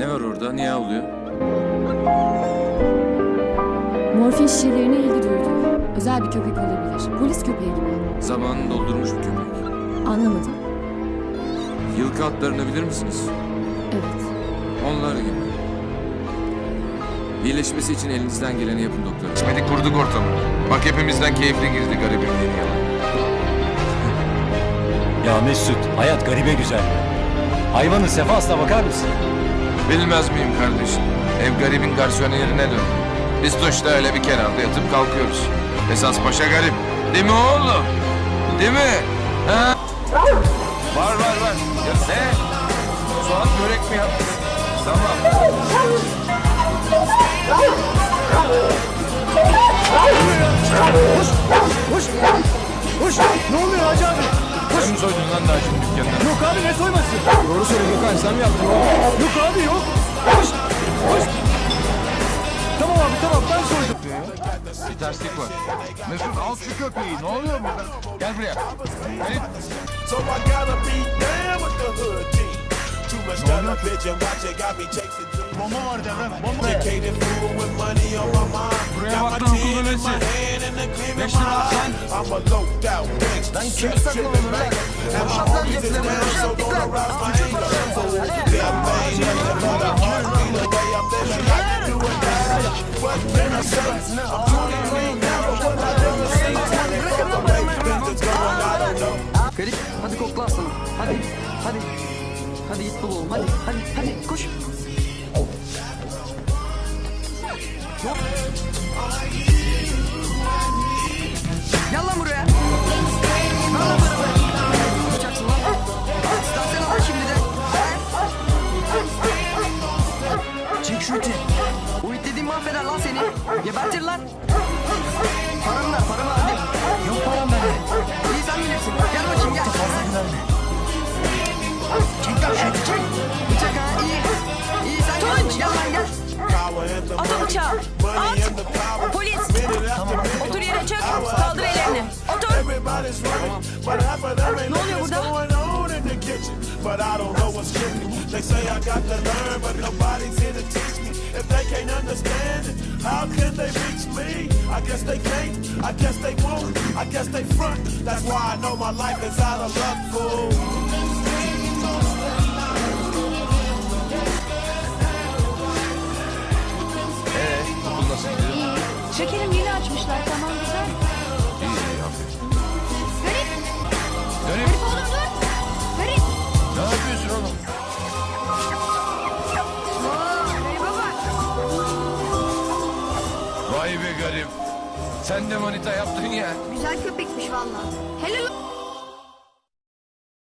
burada? Niye avlıyor? Morfin şişelerine ilgi duydu. Özel bir köpek olabilir. Polis köpeği gibi. Zamanını doldurmuş bir köpek. Anlamadım. Yılkı atlarını bilir misiniz? Evet. Onlar gibi. İyileşmesi için elinizden geleni yapın doktor. İçmedik kurduk ortamı. Bak hepimizden keyifli girdi garibim yeni yalan. Ya Mesut, hayat garibe güzel. Hayvanın sefasına bakar mısın? Bilmez miyim kardeşim? Ev garibin garsoniyerine döndü. Biz tuşta öyle bir kenarda yatıp kalkıyoruz. Esas paşa garip. Değil mi oğlum? Değil mi? Ha? Var var var. Ya ne? Soğan börek mi yaptın? Tamam. Koş! Ne oluyor Hacı abi? Şimdi dükkandan? Yok abi ne soyması? Doğru söyle Gökhan sen mi yaptın? Yok abi yok. Koş! Koş! Tamam abi tamam ben soydum. Bir terslik var. Mesut al şu köpeği. Ne oluyor burada? Gel buraya. Gel. Chasing dreams. Bomba var devrem. Bomba. Educated fool with money on my mind. Buraya Got bak my lan, chin okulun in my önesi. hand and the gleam in Beş my lira al eye. I'm a loped out gangster. Trip, tripping back. And my homies is down, so don't arouse my anger. Yeah, ain't nothing but a heartbeat away. I'm living like you do it now. What can I say? I'm 23 now, but what I never seen 24 the way things is going, I don't know. Garip hadi kokla. Hadi hadi. Hadi git bul oğlum hadi hadi hadi koş. Gel lan seni. Gebertir lan. Paramı ver paramı hadi. Yok param bende. İyi sen bilirsin. Gel bakayım gel. Çek lan şu iti çek. Bıçak ha iyi. İyi sen gel. Gel lan gel. At o bıçağı. At. Polis. Otur yere çök. Kaldır ellerini. Otur. Ne oluyor burada? But I don't know what's cooking. They say I got to learn, but nobody's here to teach me. If they can't understand it, how can they reach me? I guess they can't, I guess they won't, I guess they front. That's why I know my life is out of luck, fool. Garip. Sen de manita yaptın ya. Güzel köpekmiş vallahi. Helal